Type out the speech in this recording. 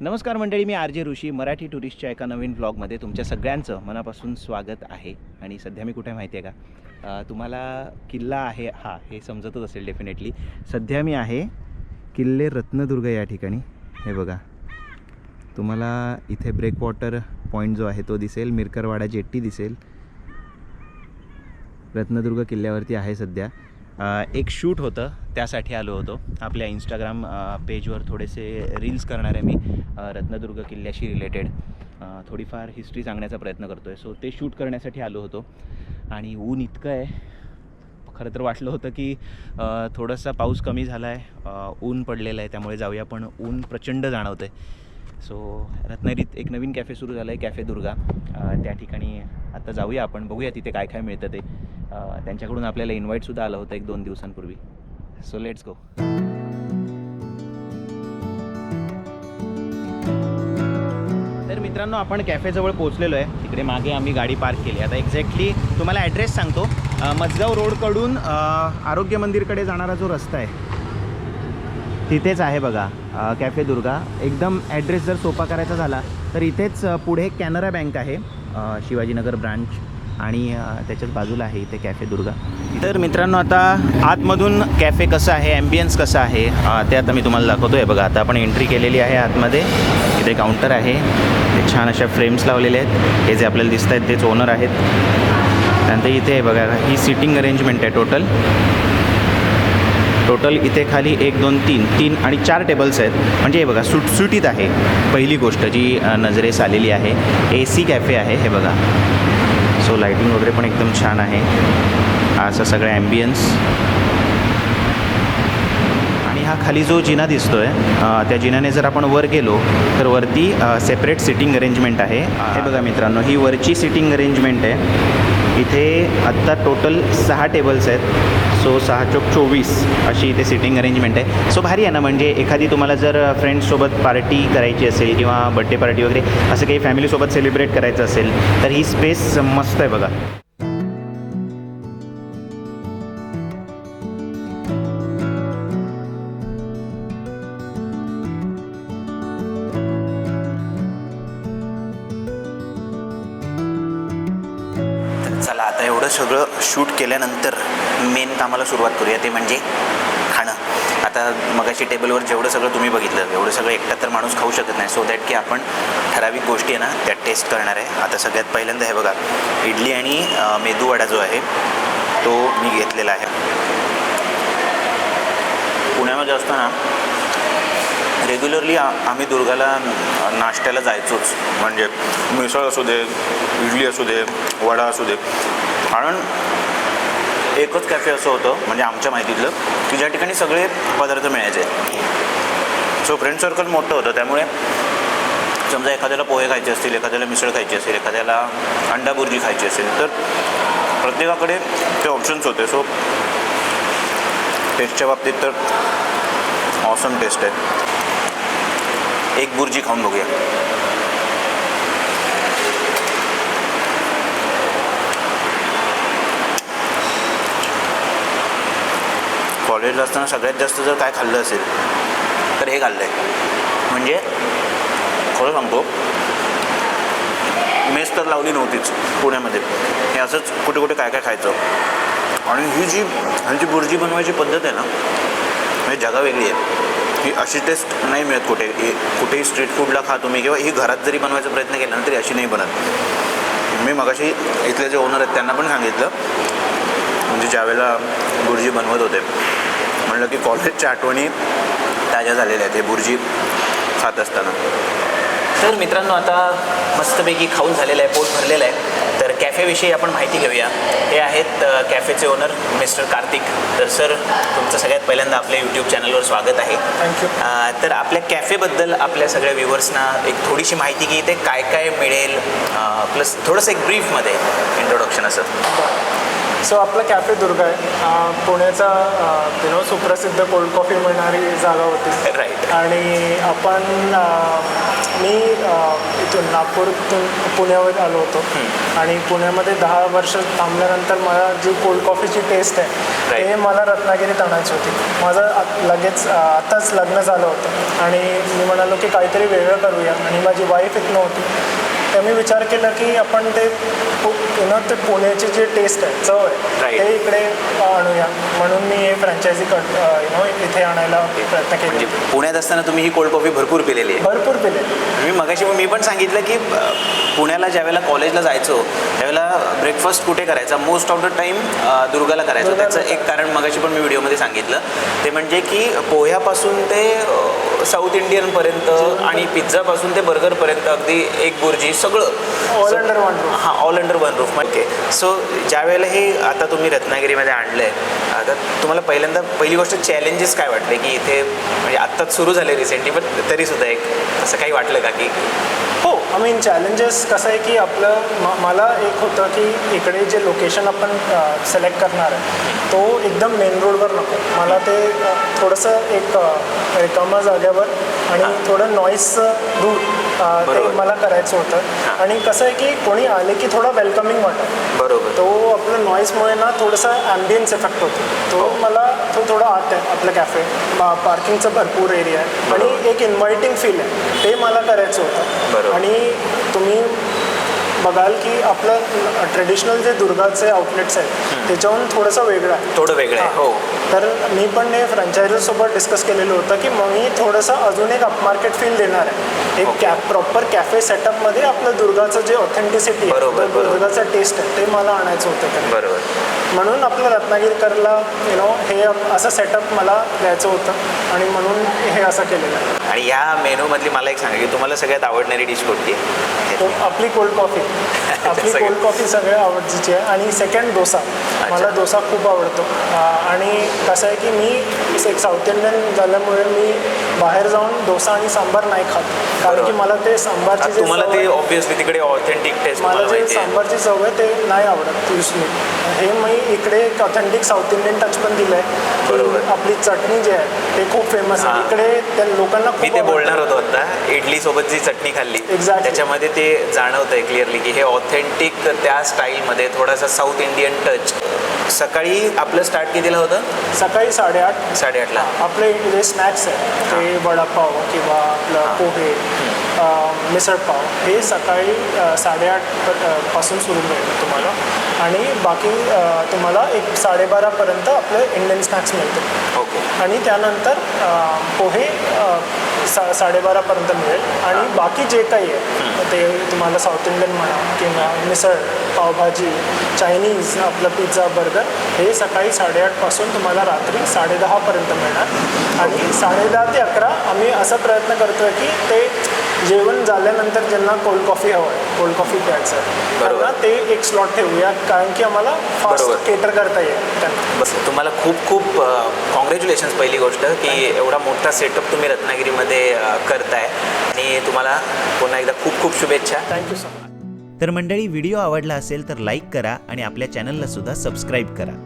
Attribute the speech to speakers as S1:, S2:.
S1: नमस्कार मंडळी मी R J ऋषी मराठी टुरिस्टच्या एका नवीन ब्लॉगमध्ये तुमच्या सगळ्यांचं मनापासून स्वागत आहे. आणि सध्या मी कुठे माहिती आहे का? तुम्हाला किल्ला आहे हा हे समजतच असेल डेफिनेटली सध्या मी आहे किल्ले रत्नदुर्ग या ठिकाणी. हे बघा. तुम्हाला इथे ब्रेकवॉटर पॉईंट जो आहे तो दिसेल मिरकरवाडा जेट्टी दिसेल. रत्नदुर्ग किल्ल्यावरती आहे सध्या. एक शूट होतं त्यासाठी आलो होतो. आपल्या इंस्टाग्राम पेजवर थोडेसे रील्स करणार आहे मी रत्नदुर्ग किल्ल्याशी रिलेटेड थोडीफार हिस्ट्री सांगण्याचा प्रयत्न करतो आहे सो ते शूट करण्यासाठी आलो होतो. आणि ऊन इतकं आहे. खरं तर वाटलं होतं की थोडासा पाऊस कमी झाला आहे ऊन पडलेलं आहे त्यामुळे जाऊया पण ऊन प्रचंड जाणवतं आहे सो रत्नागिरीत एक नवीन कॅफे सुरू झालं आहे कॅफे दुर्गा त्या ठिकाणी आता जाऊया आपण बघूया तिथे काय काय मिळतं ते. त्यांच्याकडून आपल्याला इन्व्हाइटसुद्धा आलं होतं एक दोन दिवसांपूर्वी. सो लेट्स गो तर मित्रांनो आपण कॅफेजवळ पोहोचलेलो आहे. तिकडे मागे आम्ही गाडी पार्क केली. आता एक्झॅक्टली तुम्हाला ॲड्रेस सांगतो. मजगाव रोडकडून आरोग्य मंदिरकडे जाणारा जो रस्ता आहे तिथेच आहे बघा कॅफे दुर्गा. एकदम ॲड्रेस जर सोपा करायचा झाला तर इथेच पुढे कॅनरा बँक आहे शिवाजीनगर ब्रांच आणि त्याच्याच बाजूला आहे इथे कॅफे दुर्गा. तर मित्रांनो आता आतमधून कॅफे कसं आहे ॲम्बियन्स कसं आहे ते आता मी तुम्हाला दाखवतो आहे बघा आता आपण एंट्री केलेली आहे आतमध्ये. इथे काउंटर आहे. ते छान अशा फ्रेम्स लावलेले आहेत. हे जे आपल्याला दिसत आहेत तेच ओनर आहेत. त्यानंतर इथे आहे बघा ही सिटिंग अरेंजमेंट आहे टोटल टोटल इथे खाली एक दोन तीन तीन आणि चार टेबल्स आहेत. म्हणजे हे बघा सुटसुटीत आहे. पहिली गोष्ट जी नजरेस आलेली आहे ए सी कॅफे आहे हे बघा. सो लाईटिंग वगैरे पण एकदम छान आहे. असा सगळा ॲम्बियन्स आणि हा खाली जो जिना दिसतोय अ, त्या जिन्याने जर आपण वर गेलो तर वरती सेपरेट सिटिंग अरेंजमेंट आहे. हे. बघा मित्रांनो ही वरची सिटिंग अरेंजमेंट आहे. इथे आत्ता टोटल सहा टेबल्स आहेत. सो सहा चौक चोवीस अशी इथे सिटिंग अरेंजमेंट आहे. सो भारी आहे ना? म्हणजे एखादी तुम्हाला जर फ्रेंड्ससोबत पार्टी करायची असेल किंवा बड्डे पार्टी वगैरे असं काही फॅमिलीसोबत सेलिब्रेट करायचं असेल तर ही स्पेस मस्त आहे बघा. सगळं शूट केल्यानंतर मेन कामाला सुरुवात करूया ते म्हणजे खाणं. आता मगाशी टेबलवर जेवढं सगळं तुम्ही बघितलं एवढं सगळं एकटा तर माणूस खाऊ शकत नाही. सो दॅट की आपण ठराविक गोष्टी आहे ना त्या टेस्ट करणार आहे. आता सगळ्यात पहिल्यांदा हे बघा इडली आणि मेदूवडा जो आहे तो मी घेतलेला आहे. पुण्यामध्ये असताना रेग्युलरली आम्ही दुर्गाला नाश्त्याला जायचोच. म्हणजे मिसळ असू दे इडली असू दे वडा असू दे. कारण एकच कॅफे असं होतं म्हणजे आमच्या माहितीतलं की ज्या ठिकाणी सगळे पदार्थ मिळायचे. सो फ्रेंड सर्कल मोठं होतं त्यामुळे समजा एखाद्याला पोहे खायचे असतील एखाद्याला मिसळ खायची असेल एखाद्याला अंडा बुर्जी खायची असेल तर प्रत्येकाकडे ते ऑप्शन्स होते. सो टेस्टच्या बाबतीत तर ऑसम टेस्ट आहे. एक बुर्जी खाऊन बघूया. कॉलेजला असताना सगळ्यात जास्त जर काय खाल्लं असेल तर हे खाल्लं आहे म्हणजे खरं सांगतो मेस तर लावली नव्हतीच पुण्यामध्ये. हे असंच कुठे कुठे काय काय खायचं. आणि ही जी ह्यांची बुर्जी बनवायची पद्धत आहे ना म्हणजे जगा वेगळी आहे. ही अशी टेस्ट नाही मिळत कुठे. कुठेही स्ट्रीट फूडला खा तुम्ही किंवा ही घरात जरी बनवायचा प्रयत्न केला ना तरी अशी नाही बनत. मी मगाशी इथले जे ओनर आहेत त्यांना पण सांगितलं. म्हणजे ज्यावेळेला बुर्जी बनवत होते म्हणलं की कॉलेजच्या आठवणी ताज्या झालेल्या आहेत हे बुर्जी खात असताना. तर मित्रांनो आता मस्तपैकी खाऊन झालेलं आहे पोट भरलेलं आहे. तर कॅफेविषयी आपण माहिती घेऊया. हे आहेत कॅफेचे ओनर मिस्टर कार्तिक. तर सर तुमचं सगळ्यात पहिल्यांदा आपल्या यूट्यूब चॅनलवर स्वागत आहे.
S2: थँक्यू
S1: तर आपल्या कॅफेबद्दल आपल्या सगळ्या व्ह्युअर्सना एक थोडीशी माहिती की इथे काय काय मिळेल प्लस थोडंसं एक ब्रीफमध्ये इंट्रोडक्शन असं.
S2: सो आपला कॅफे दुर्गा आहे. हा पुण्याचा यु नो सुप्रसिद्ध कोल्ड कॉफी मिळणारी जागा होती.
S1: राईट
S2: आणि आपण मी इथून नागपूरतून पुण्यावर आलो होतो. आणि पुण्यामध्ये दहा वर्ष थांबल्यानंतर मला जी कोल्ड कॉफीची टेस्ट आहे. ते मला रत्नागिरीत आणायची होती. माझं लगेच अ, आताच लग्न झालं होतं. आणि मी म्हणालो की काहीतरी वेगळं करूया. आणि माझी वाईफ इथनं होती. तर मी विचार केला की आपण ते नो ते पुण्याची जी टेस्ट आहे चव आहे. ते इकडे आणूया. म्हणून मी हे फ्रँचायझी कट यु नो इथे आणायला प्रयत्न केले
S1: म्हणजे पुण्यात असताना तुम्ही ही कोल्ड कॉफी भरपूर पिलेली आहे.
S2: भरपूर पिले
S1: मी मगाशी मी पण सांगितलं की पुण्याला ज्यावेळेला कॉलेजला जायचो त्यावेळेला ब्रेकफास्ट कुठे करायचा? मोस्ट ऑफ द टाईम दुर्गाला करायचो. त्याचं एक कारण मगाशी पण मी व्हिडिओमध्ये सांगितलं. ते म्हणजे की पोह्यापासून ते साऊथ इंडियनपर्यंत आणि पिझ्झापासून ते बर्गरपर्यंत अगदी एक बुर्जी सगळं.
S2: ऑल अंडर वन रूम
S1: हां ऑल अंडर वन रूफ म्हणजे सो ज्या वेळेला हे आता तुम्ही रत्नागिरीमध्ये आणलं आहे आता तुम्हाला पहिल्यांदा पहिली गोष्ट चॅलेंजेस काय वाटले? की इथे म्हणजे आत्ताच सुरू झाले रिसेंटली पण तरीसुद्धा एक असं काही वाटलं का की
S2: हो आय मीन चॅलेंजेस कसं आहे की आपलं म मला एक होतं की इकडे जे लोकेशन आपण सिलेक्ट करणार आहे तो एकदम मेन रोडवर नको. मला ते थोडंसं एक रिकामा जाग्यावर आणि थोडं नॉईसचं दूर ते
S1: बरोबर.
S2: मला करायचं
S1: हां.
S2: होतं आणि कसं आहे की कोणी आले की थोडं वेलकमिंग वाटतं.
S1: बरोबर.
S2: तो आपलं नॉईजमुळे ना थोडंसं ॲम्बियन्स इफेक्ट होतो. तो मला तो थोडा आत आहे आपलं कॅफे पार्किंगचं भरपूर एरिया आहे. आणि एक इन्व्हायटिंग फील आहे. ते मला करायचं होतं.
S1: बरोबर.
S2: आणि तुम्ही बघाल की आपलं ट्रेडिशनल जे दुर्गाचे आउटलेट्स आहेत त्याच्याहून थोडंसं वेगळं आहे
S1: थोडं वेगळं आहे हो
S2: तर मी पण हे फ्रँचायझीसोबत डिस्कस केलेलं होतं की मग मी थोडंसं अजून एक अपमार्केट फील देणार आहे एक. कॅ प्रॉपर कॅफे सेटअपमध्ये आपलं दुर्गाचं जे ऑथेंटिसिटी आहे. दुर्गाचं टेस्ट आहे ते मला आणायचं होतं.
S1: बरोबर
S2: म्हणून आपलं रत्नागिरीकरला यु नो हे असं सेटअप मला द्यायचं होतं आणि म्हणून हे असं केलेलं आहे
S1: आणि या मेनूमधली मला एक सांगा की तुम्हाला सगळ्यात आवडणारी डिश कोणती?
S2: तो आपली कोल्ड कॉफी आपली. कोल्ड कॉफी सगळ्या आवडतीची आहे. आणि सेकंड डोसा. मला डोसा खूप आवडतो. आणि कसं आहे की मी एक साऊथ इंडियन झाल्यामुळे मी बाहेर जाऊन डोसा आणि सांबार नाही खात. कारण की. मला ते सांबारची जे चव
S1: ते ऑब्विसली तिकडे ऑथेंटिक टेस्ट
S2: मला जे सांबारची चव आहे ते नाही आवडत युजली हे मी इकडे एक ऑथेंटिक साऊथ इंडियन टच पण दिलं आहे
S1: बरोबर.
S2: आपली चटणी जी आहे ते खूप फेमस आहे. इकडे त्या लोकांना
S1: मी ते. बोलणार होतो आता. इडली सोबत जी चटणी खाल्ली.
S2: Exactly.
S1: त्याच्यामध्ये ते जाणवत आहे क्लिअरली की हे ऑथेंटिक त्या स्टाईलमध्ये थोडासा साऊथ इंडियन टच सकाळी आपलं स्टार्ट कितीला होतं?
S2: सकाळी साडेआठ.
S1: साडेआठला
S2: आपले जे स्नॅक्स आहे ते वडापाव किंवा आपलं पोहे मिसळपाव हे सकाळी साडेआठपासून सुरू मिळेल तुम्हाला. आणि बाकी तुम्हाला एक साडेबारापर्यंत आपले इंडियन स्नॅक्स मिळतील.
S1: ओके
S2: आणि त्यानंतर पोहे सा साडेबारापर्यंत मिळेल. आणि बाकी जे काही आहे ते तुम्हाला साऊथ इंडियन म्हणा किंवा मिसळ पावभाजी चायनीज आपलं पिझ्झा बर्गर हे सकाळी साडेआठपासून तुम्हाला रात्री साडेदहापर्यंत मिळणार. आणि साडेदहा ते अकरा आम्ही असा प्रयत्न करतो आहे की ते जेवण झाल्यानंतर ज्यांना कोल्ड कॉफी हवं आहे. कोल्ड कॉफी प्यायचं आहे. त्यांना ते एक स्लॉट ठेवूया कारण की आम्हाला फास्ट. केटर करता येईल त्यांना.
S1: बस तुम्हाला खूप खूप कॉंग्रॅच्युलेशन्स पहिली गोष्ट की एवढा मोठा सेटअप तुम्ही रत्नागिरीमध्ये करताय. आणि तुम्हाला पुन्हा एकदा खूप खूप शुभेच्छा.
S2: थँक्यू सो मच
S3: तर मंडळी व्हिडिओ आवडला असेल तर लाईक करा आणि आपल्या चॅनलला सुद्धा सबस्क्राईब करा.